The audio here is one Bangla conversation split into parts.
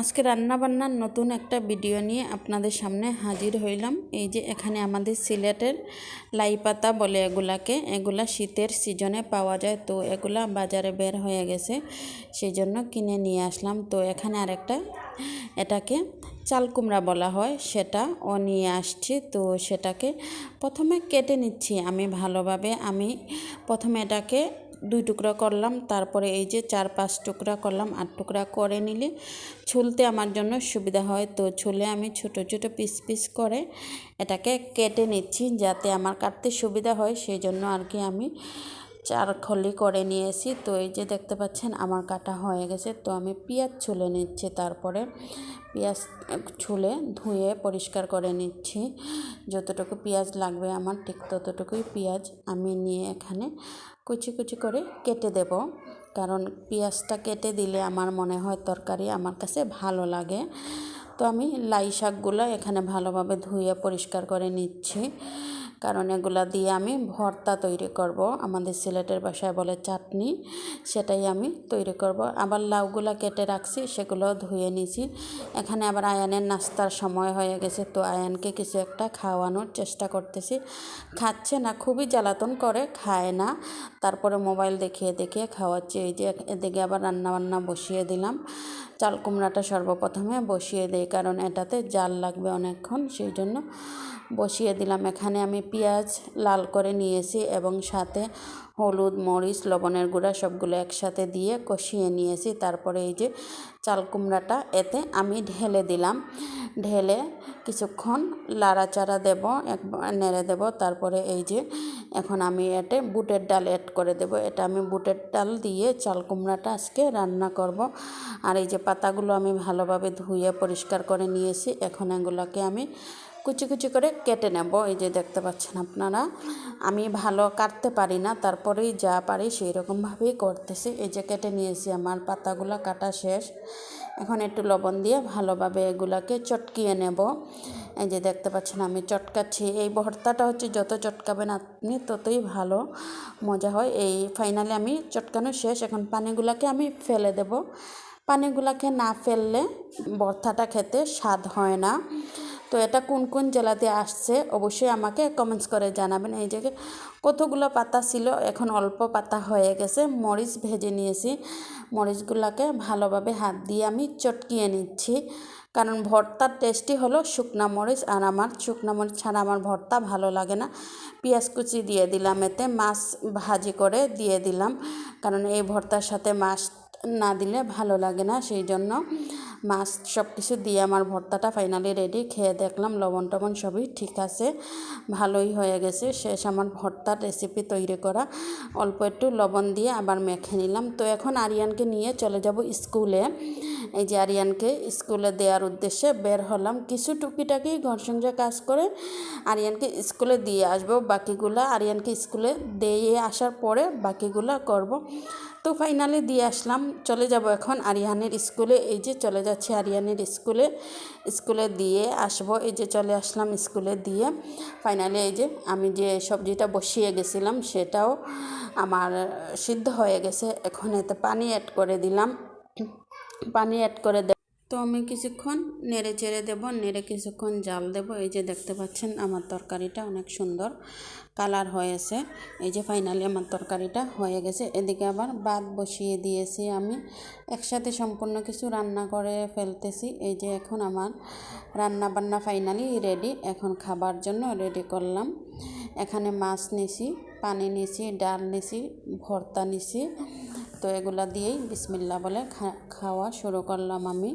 আজকে রান্নাবান্নার নতুন একটা ভিডিও নিয়ে আপনাদের সামনে হাজির হইলাম। এই যে এখানে আমাদের সিলেটের লাই পাতা বলে এগুলাকে, এগুলা শীতের সিজনে পাওয়া যায়, তো এগুলা বাজারে বের হয়ে গেছে সেই জন্য কিনে নিয়ে আসলাম। তো এখানে আরেকটা, এটাকে চাল কুমড়া বলা হয়, সেটা ও নিয়ে আসছি। তো সেটাকে প্রথমে কেটে নিচ্ছি আমি ভালোভাবে। আমি প্রথমে এটাকে দুই টুকরা করলাম, তারপরে এই যে চার পাঁচ টুকরা করলাম, আট টুকরা করে নিলে ছুলতে আমার জন্য সুবিধা হয়। তো ছুলে আমি ছোট ছোট পিস পিস করে এটাকে কেটে নিচ্ছি যাতে আমার কাটতে সুবিধা হয়। সেই জন্য আর কি আমি চার খলি করে নিয়েছি। তো এই যে দেখতে পাচ্ছেন, আমার কাটা হয়ে গেছে। তো আমি পেঁয়াজ ছুলে নিচ্ছি তারপরে। পেঁয়াজ ছুলে ধুয়ে পরিষ্কার করে নিচ্ছি। যতটুকু পেঁয়াজ লাগবে আমার, ঠিক ততটুকুই পেঁয়াজ আমি নিয়ে এখানে কুচি কুচি করে কেটে দেব। কারণ পেঁয়াজটা কেটে দিলে আমার মনে হয় তরকারি আমার কাছে ভালো লাগে। তো আমি লাই শাকগুলো এখানে ভালোভাবে ধুয়ে পরিষ্কার করে নিচ্ছি। কারণ এগুলা দিয়ে আমি ভর্তা তৈরি করব। আমাদের সিলেটের বাসায় বলে চাটনি, সেটাই আমি তৈরি করব। আবার লাউগুলা কেটে রাখছি, সেগুলো ধুয়ে নিছি। এখানে আবার আয়ানের নাস্তার সময় হয়ে গেছে, তো আয়ানকে কিছু একটা খাওয়ানোর চেষ্টা করতেছি। খাচ্ছে না, খুবই জ্বালাতন করে, খায় না। তারপরে মোবাইল দেখিয়ে দেখিয়ে খাওয়াচ্ছি। এই যে এদিকে আবার রান্নাবান্না বসিয়ে দিলাম। চাল কুমড়াটা সর্বপ্রথমে বসিয়ে দিই, কারণ এটাতে জাল লাগবে অনেকক্ষণ, সেই জন্য বসিয়ে দিলাম। এখানে আমি পেঁয়াজ লাল করে নিয়েছি এবং সাথে হলুদ, মরিচ, লবণের গুঁড়া সবগুলো একসাথে দিয়ে কষিয়ে নিয়েছি। তারপরে এই যে চাল কুমড়াটা, এতে আমি ঢেলে দিলাম। ঢেলে কিছুক্ষণ লাড়াচাড়া দেব এক নেড়ে দেব। তারপরে এই যে এখন আমি এতে বুটের ডাল অ্যাড করে দেব। এটা আমি বুটের ডাল দিয়ে চাল কুমড়াটা আজকে রান্না করব। আর এই যে পাতাগুলো আমি ভালোভাবে ধুয়ে পরিষ্কার করে নিয়েছি, এখন এগুলোকে আমি কুচি কুচি করে কেটে নেব, এই যে দেখতে পাচ্ছেন আপনারা। আমি ভালো কাটতে পারি না, তারপরেই যা পারি সেই রকমভাবেই করতেছি। এই যে কেটে নিয়েছি আমার পাতাগুলো, কাটা শেষ। এখন একটু লবণ দিয়ে ভালোভাবে এগুলাকে চটকিয়ে নেব। এই যে দেখতে পাচ্ছেন, আমি চটকাচ্ছি। এই ভর্তাটা হচ্ছে যত চটকাবেন আপনি, ততই ভালো, মজা হয়। এই ফাইনালি আমি চটকানো শেষ। এখন পানিগুলাকে আমি ফেলে দেব। পানিগুলাকে না ফেললে ভর্তাটা খেতে স্বাদ হয় না। তো এটা কোন কোন জেলাতে আসছে অবশ্যই আমাকে কমেন্টস করে জানাবেন। এই জায়গায় কতগুলো পাতা ছিল? এখন অল্প পাতা হয়ে গেছে। মরিচ ভেজে নিয়েছি। মরিচগুলোকে ভালোভাবে হাত দিয়ে আমি চটকিয়ে নিচ্ছি। কারণ ভর্তার টেস্টি হলো শুকনা মরিচ আর আমার শুকনা মরিচ ছাড়া আমার ভর্তা ভালো লাগে না। পেঁয়াজ কুচি দিয়ে দিলাম এতে, মাছ ভাজি করে দিয়ে দিলাম। কারণ এই ভর্তার সাথে মাছ না দিলে ভালো লাগে না, সেই জন্য মাছ সব কিছু দিয়ে আমার ভর্তাটা ফাইনালি রেডি খেয়ে দেখলাম লবণ টবণ সবই ঠিক আছে, ভালোই হয়ে গেছে। শেষ আমার ভর্তার রেসিপি তৈরি করা। অল্প একটু লবণ দিয়ে আবার মেখে নিলাম। তো এখন আরিয়ানকে নিয়ে চলে যাব স্কুলে। এই যে আরিয়ানকে স্কুলে দেওয়ার উদ্দেশ্যে বের হলাম। কিছু টুকিটাকি ঘর সংসার কাজ করে আরিয়ানকে স্কুলে দিয়ে আসব। বাকিগুলা আরিয়ানকে স্কুলে দিয়ে আসার পরে বাকিগুলা করব। তো ফাইনালি দিয়ে আসলাম, চলে যাব এখন আরিয়ানের স্কুলে। এই যে চলে যাচ্ছি আরিয়ানের স্কুলে স্কুলে দিয়ে আসব। এই যে চলে আসলাম স্কুলে দিয়ে। ফাইনালি এই যে আমি যে সবজিটা বসিয়ে গেছিলাম, সেটাও আমার সিদ্ধ হয়ে গেছে। এখন এতে পানি অ্যাড করে দিলাম। পানি অ্যাড করে দে তো আমি কিছুক্ষণ নেড়ে চেড়ে দেবো, নেড়ে কিছুক্ষণ জাল দেব। এই যে দেখতে পাচ্ছেন, আমার তরকারিটা অনেক সুন্দর কালার হয়েছে। এই যে ফাইনালি আমার তরকারিটা হয়ে গেছে। এদিকে আবার ভাত বসিয়ে দিয়েছি আমি। একসাথে সম্পূর্ণ কিছু রান্না করে ফেলতেছি। এই যে এখন আমার রান্না বান্না ফাইনালি রেডি এখন খাবার জন্য রেডি করলাম। এখানে মাছ নিছি, পানি নিছি, ডাল নিছি, ভর্তা নিছি। তো এগুলা দিয়েই বিসমিল্লা বলে খাওয়া শুরু করলাম আমি।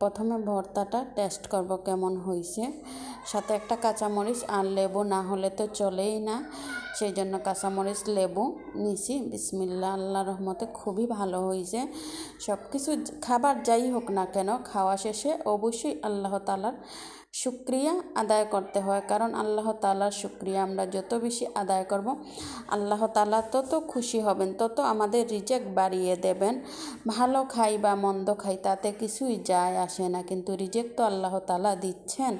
প্রথমে ভর্তাটা টেস্ট করব কেমন হয়েছে সাথে একটা কাঁচামরিচ আর লেবু না হলে তো চলেই না। সেই জন্য কাঁচামরিচ, লেবু নিছি। বিসমিল্লা আল্লাহ রহমতে খুবই ভালো হয়েছে সব কিছু খাবার যাই হোক না কেন, খাওয়া শেষে অবশ্যই আল্লাহ তালার শুক্রিয়া আদায় করতে হয়। কারণ আল্লাহ তালার শুক্রিয়া, আমরা যত বেশি আদায় করব, আল্লাহ তালা তত খুশি হবেন, তত আমাদের রিজেক্ট বাড়িয়ে দেবেন। ভালো খাই বা মন্দ খাই, তাতে কিছুই যায় আসে না, কিন্তু রিজেক্ট তো আল্লাহ তালা দিচ্ছেন।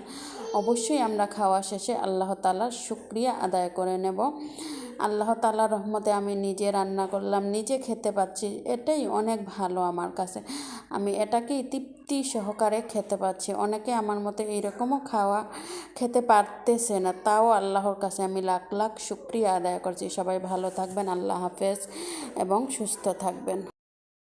অবশ্যই আমরা খাওয়া শেষে আল্লাহ তালার শুক্রিয়া আদায় করে নেব। আল্লাহ তালার রহমতে আমি নিজে রান্না করলাম, নিজে খেতে পাচ্ছি। এটাই অনেক ভালো আমার কাছে। আমি এটাকেই তৃপ্তি সহকারে খেতে পাচ্ছি। অনেকে আমার মতো এইরকমও খাওয়া খেতে পারতেছে না, তাও আল্লাহর কাছে আমি লাখ লাখ শুক্রিয়া আদায় করছি। সবাই ভালো থাকবেন, আল্লাহ হাফেজ এবং সুস্থ থাকবেন।